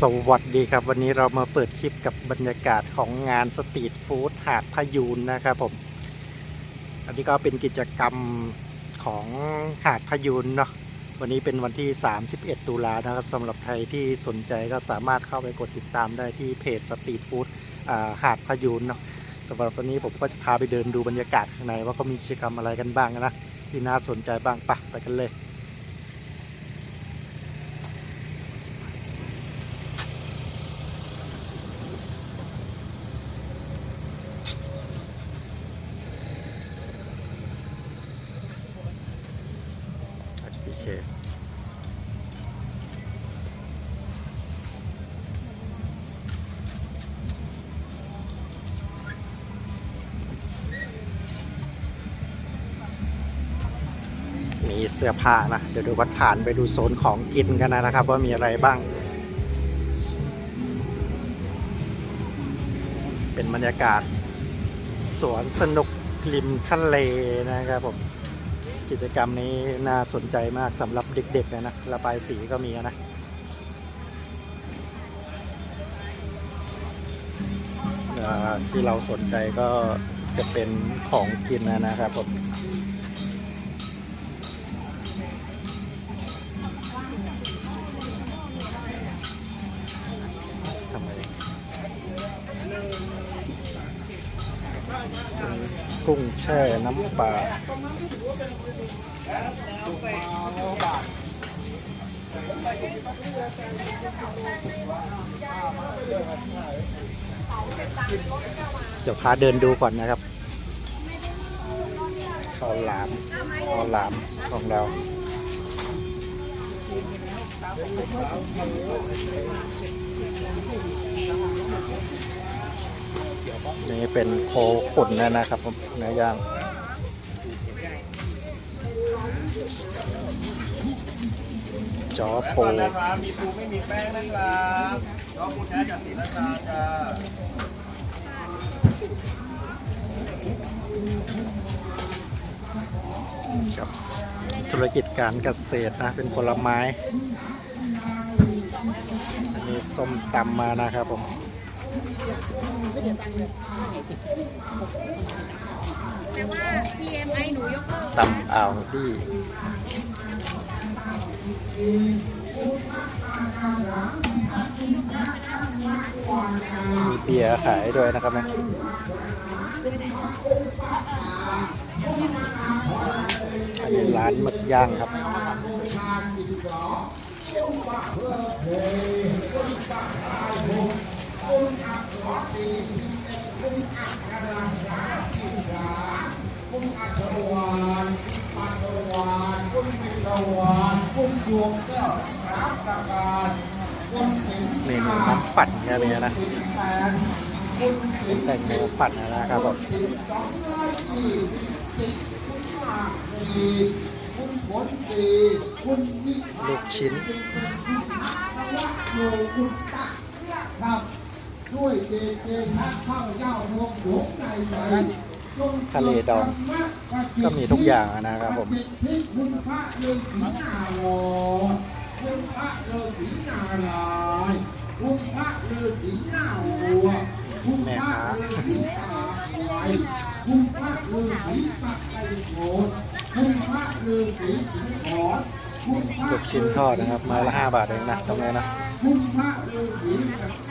สวัสดีครับ วันนี้เรามาเปิดคลิปกับบรรยากาศของงานสตรีทฟู้ดหาดพยูนนะครับผม อันนี้ก็เป็นกิจกรรมของหาดพยูนเนาะวันนี้เป็นวันที่ 31 ตุลานะครับสำหรับใครที่สนใจก็สามารถเข้าไปกดติดตามได้ที่เพจสตรีทฟู้ดหาดพยูนเนาะสำหรับวันนี้ผมก็จะพาไปเดินดูบรรยากาศข้างในว่าเขามีกิจกรรมอะไรกันบ้างนะที่น่าสนใจบ้างปะไปกันเลย เสื้อผ้านะ เดี๋ยวดูวัดผ่านไปดูโซนของกินกันนะครับ ว่ามีอะไรบ้าง เป็นบรรยากาศ สวนสนุกริมทะเลนะครับผมกิจกรรมนี้น่าสนใจมากสำหรับเด็กๆเลยนะระบายสีก็มีนะที่เราสนใจก็จะเป็นของกินนะนะครับผม กุ้งแช่น้ำปลาเดี๋ยวพาเดินดูก่อนนะครับข้าวหลามข้าวหลามของเรา นี่เป็นโคขุนนะนะครับเนื้อย่างจอปูมีปูไม่มีแป้งนะครับก็ปูแท้จากศรีราชาจ้ากับธุรกิจการเกษตรนะ เป็นผลไม้ อันนี้ส้มตำมานะครับผม แต่ว่า PMI หนูยกเลิกตำอ่าวดีมีเบียร์ขายด้วยนะครับเนี่อันนี้ร้านหมึกย่างครับ คุณอัศวานปัตวานคุณปิตวานคุณดวงแก้วรับตะการคุณสิงห์เมนูน้ำปั่นแค่นี้นะแปนคุณสิงห์แต่งโมปั่นนะครับผมสิงห์สองร้อยยี่สิบคุณมากดีคุณผลดีคุณวิภาลูกชิ้น ด้วยเจเจทักข้าวเจ้าพวกหลวงใจใจจงทะเลดองก็มีทุกอย่างนะครับผมที่คุณพระเลืองสีนารอคุณพระเลืองสีนารายณ์คุณพระเลืองสีหน้าวัวคุณพระเลืองสีตาไหวคุณพระเลืองสีปักไก่โขนคุณพระเลืองสีสิงขอนคุณพระลูกชิ้นทอดนะครับไม้ละ5บาทเองนะตรงนี้นะ คุณพระฤาษีสักดิ์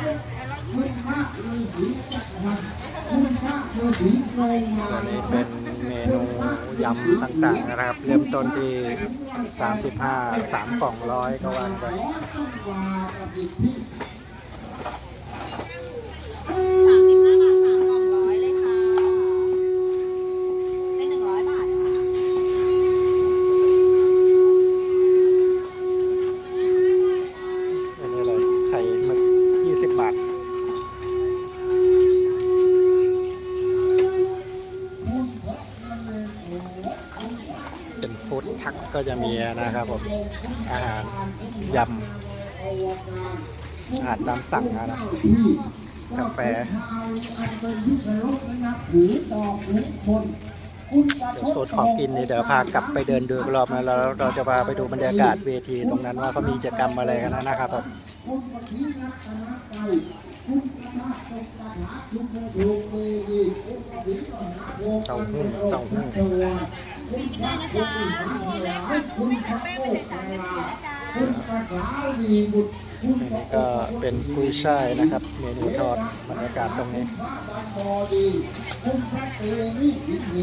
คุณพระฤาษีจักรวรรดิคุณพระฤาษีโรงงาตอนนนี้เป็นเมนูยำต่างๆนะครับ เริ่มต้นที่ 35 3กล่องร้อยก็ว่ากัน นะครับผมอาหารยำอาหารตามสั่งนะกาแฟอันเป็นที่เคารพและนับถือต่อผู้คนเดี๋ยวโซนของกินนี่เดี๋ยวพากลับไปเดินดูอีกรอบนะแล้วเราจะพาไปดูบรรยากาศเวทีตรงนั้นว่าเขามีกิจกรรมอะไรกันนะครับผมคุณปฏิรัตนใจคุณกระทะตกกระถาคุณกระดูกเมดีคุณปฏิรัตนเต้าหู้เต้า คุณพระคุณอิหารหลายคุณพระโมกขลาคุณกระสาวีบุตรคุณพระนี้ก็เป็นกุยช่ายนะครับ เมนูทอดบรรยากาศตรงนี้พระบางบอดีคุณพระเตมิอินเห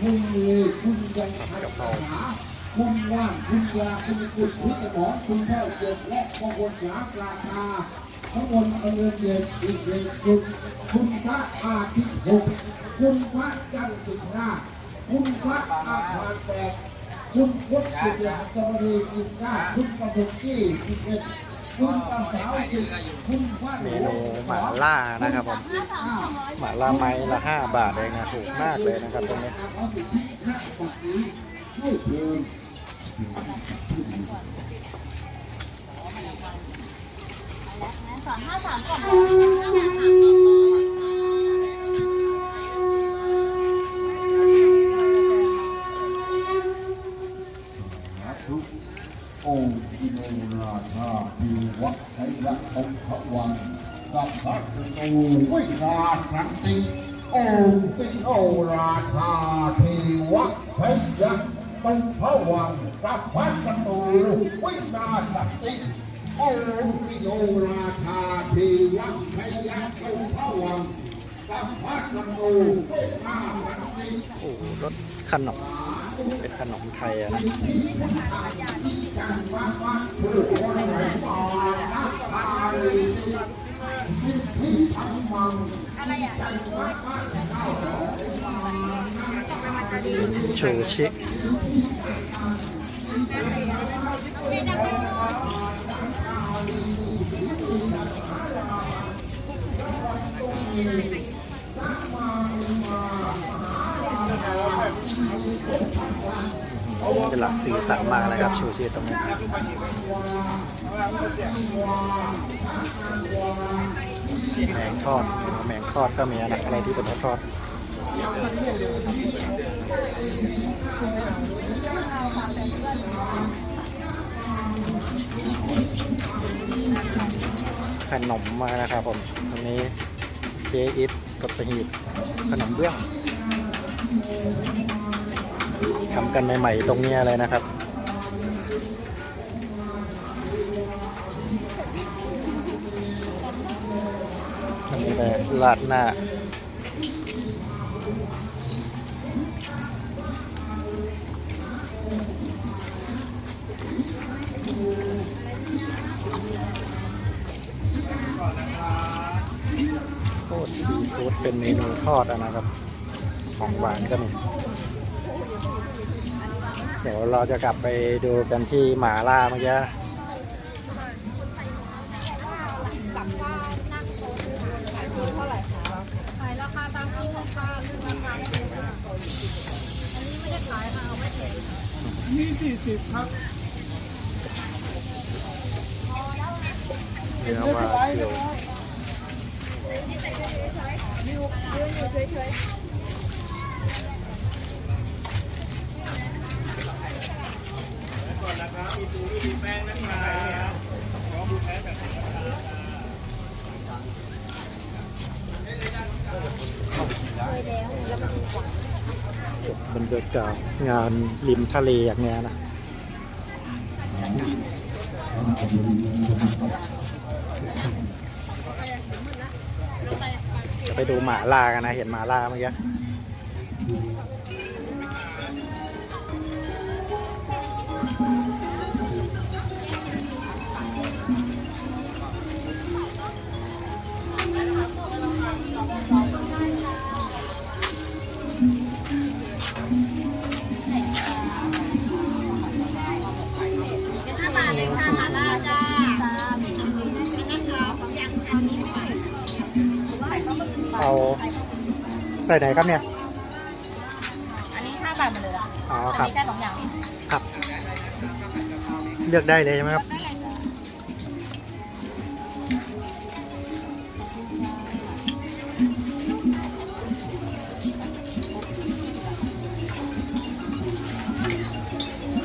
คุณเลคุณยังพันกราคุณว่านคุณยาคุณกุศลคุณสมองคุณแพ้วเจ็บและมงคลสามราคาทั้งหมดอเงินเดือนอีกเด็กคุณคุณพระอาทิตย์หกคุณพระจันทร์สิงห์รา คุณพระอาภาแปดคุณพุทธสุริยสมรีกินก้าคุณประมุกี้กินเอ็ดคุณตาสาวกินคุณพระเมนูหมาล่านะครับผมหมาล่าไม้ละ5บาทเองนะถูกมากเลยนะครับตรงนี้เอาสิทธิพระปฏิให้เพิ่มสองห้าสามก่องร้อยห้าสามก่องาทีวัดชัยละองค์พระวังกับพระตูวิราชันติองค์สิโอราชาทีวัดชัยละองพระวังกับพระตูวิราชันติองค์สิโอราชาทีวัดชัยละองพระวังกับพระตูวิราชันติโอ้รสขนม เป็นขนมไทยอะนะชูชิ ลักสีสันมากเลยครับชูชีตรงนี้แมงทอดแมงทอดก็มีนะอะไรที่เป็นทอดขนมมานะครับผมตรงนี้เจอิทสตหีบขนมเบื้อง ทำกันใหม่ๆตรงนี้ยเลยนะครับ อันนี้เลยลาดหน้าโคตรซีฟู้ดเป็นเมนูทอดอะนะครับ ของหวานก็มี ดี๋ยวเราจะกลับไปดูกันที่หมาล่าเมื่อกี้ขายราคาตามที่เลยค่ะคือราคาไม่เป็นค่ะอันนี้ไม่ได้ขายค่ะเอาไว้แถมนี่สี่สิบครับเนื้อวาเกียว นะครับ มีปูมีแป้งนะครับขอบูแท้แบบนี้นะครับรรยากาศงานริมทะเลอย่างเงี้ยนะจะไปดูหมาล่ากันนะ เห็นหมาล่าเมื่อกี้ เอาใส่ไหนครับเนี่ย อันนี้ห้าบาทหมดเลยเหรออ๋ออันครับ นี้ได้สองอย่างนี้ครับ เลือกได้เลยใช่ไหมครับ ได้เลยจ้ะ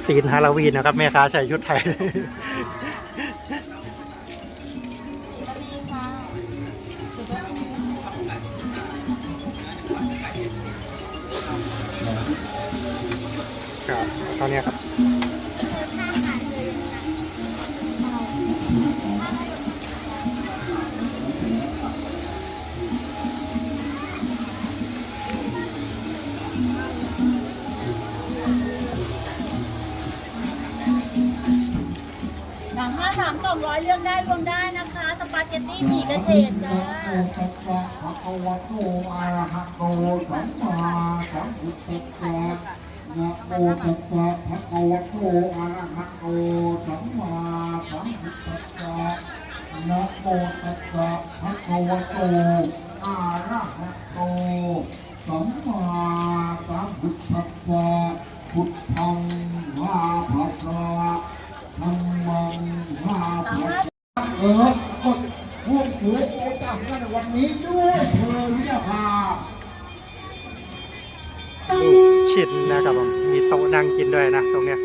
ธีนฮาโลวีนนะครับแม่ค้าใส่ชุดไทย ครับตอนนี้ครับ กตตี้หมี่กระเฉดจ้านะโมตัสสะภะคะวะโตอะระหะโตสัมมาสัมพุทธัสสะนะโมตัสสะภะคะวะโตอะระหะโตสัมมาสัมพุทธัสสะนะโมตัสสะภะคะวะโตอะระหะโตสัมมาสัมพุทธัสสะพุทธังวาภะคะธัมมังวาภะเออ ร่วมถือโอกาสในวันนี้ด้วยเธอวิทยาภาลูกชิ้นนะครับผมมีโต๊ะนั่งกินด้วยนะตรงเนี้ย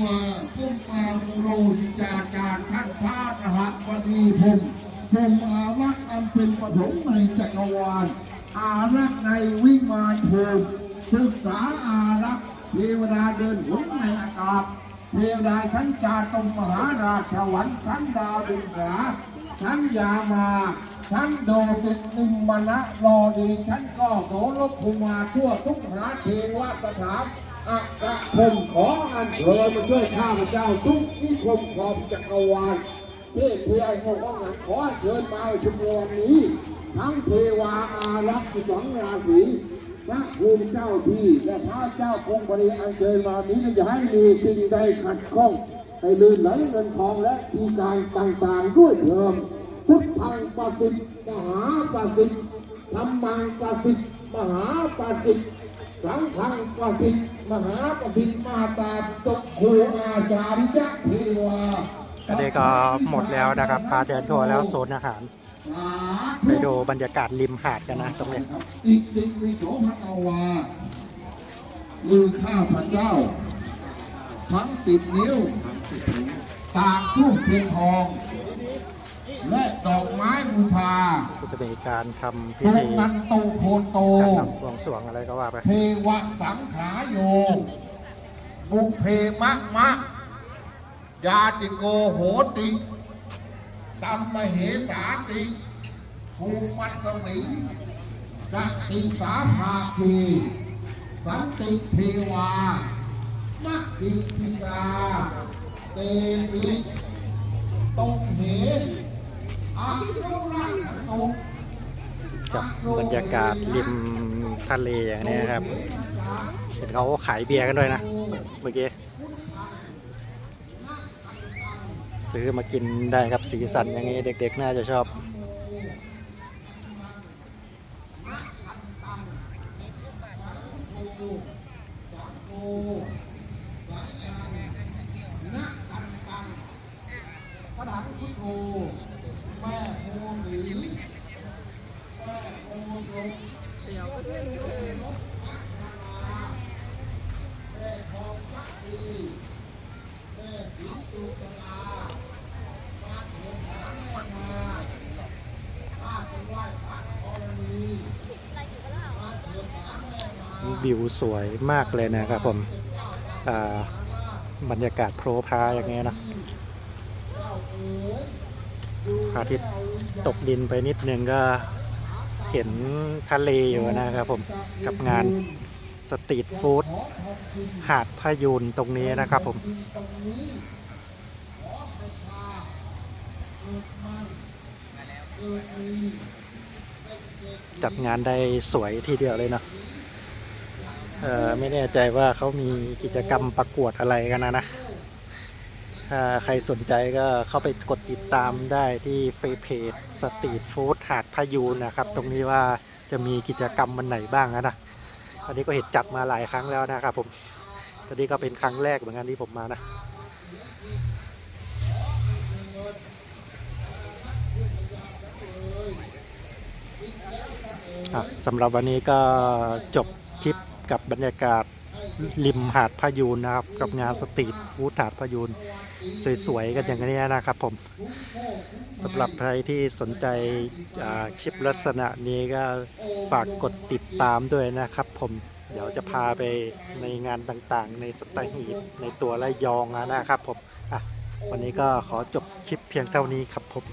มาพุ่มอาโรหิจากการท่านพระรหัสวดีผมผมอารักษ์อันเป็นปฐมในจักร ดาชั้นจาตมมหาราชวรรค์ชั้นดาวดึงสาชั้นยามาชั้นโดตินิมมณะรอดีชั้นก็โสรภูมาทั่วทุกหาเทวสถานอักระผมขออันเชิญมาช่วยข้าพเจ้าทุกที่คมขอบจักรวาลเทพเทวโมของหลังขอเชิญมาชุมนุมวันนี้ ทั้งเทวาอารักษ์สองราศี พระภูมิเจ้าที่และพระเจ้าคงบริอันเชิญมานี้จะให้มีสิ่งใดขัดข้องให้ลื่นไหลเงินทองและทีการต่างๆด้วยเถิมพุทธังปฏิมหาปฏิธรรมังปฏิมหาปฏิสังฆังปฏิมหาปฏิมาตาตกโคอาจารย์ยักษ์เทวาอันนี้ก็หมดแล้วนะครับพาเดินทัวร์แล้วโซนอาหาร ไปดูบรรยากาศริมหาดกันนะตรงเนี้ยอิติวิโสภความือข้าพระเจ้า ทั้งสิบนิ้วตากทูบเทียนทอง และดอกไม้บูชาก็จะมีการทำพิทรงธีนันโตโพนโตการทำบวงสรวงอะไรก็ว่าไปเทวะสังขาโยบุพเพมะมะยาติโกโหติ ตัมมเหสาติภูมัตสมิงกัตติสาภาคีสันติเทวามะปิปิกาเตมิตงเหอานุรักตุกับบรรยากาศริมทะเลอย่างนี้ครับ เห็นเขาขายเบียร์กันด้วยนะ เมื่อกี้ ซื้อมากินได้ครับสีสันอย่างนี้เด็กๆ น่าจะชอบพระดาพุทโธแม่โมนีแม่โมยงแม่นกพัฒนาแม่ทองพักดีแม่ผินตุกลาบ้านหัวหาแม่นาบ้านเป็นไหว้พระธรณีบ้านหัวหาแม่นา วิวสวยมากเลยนะครับผมบรรยากาศโพรพาอย่างเงี้ยนะพระอาทิตย์ตกดินไปนิดนึงก็เห็นทะเลอยู่นะครับผมกับงานสตรีทฟู้ดหาดพายูนตรงนี้นะครับผมจัดงานได้สวยทีเดียวเลยเนาะ เออไม่แน่ใจว่าเขามีกิจกรรมประกวดอะไรกันนะนะถ้าใครสนใจก็เข้าไปกดติดตามได้ที่เฟซเพจสตรีทฟู้ดหาดพายูนนะครับ ตรงนี้ว่าจะมีกิจกรรมวันไหนบ้างนะนะอันนี้ก็เห็นจัดมาหลายครั้งแล้วนะครับผมตอนนี้ก็เป็นครั้งแรกเหมือนกันที่ผมมานะสำหรับวันนี้ก็จบคลิป กับบรรยากาศริมหาดพายูนนะครับ กับงานสตรีทฟู้ดหาดพายูนสวยๆกันอย่างนี้นะครับผมสำหรับใครที่สนใจคลิปลักษณะนี้ก็ฝากกดติดตามด้วยนะครับ ผมเดี๋ยวจะพาไปในงานต่างๆ ในสตหีบในตัวระยองนะครับผมวันนี้ก็ขอจบคลิปเพียงเท่านี้ครับผม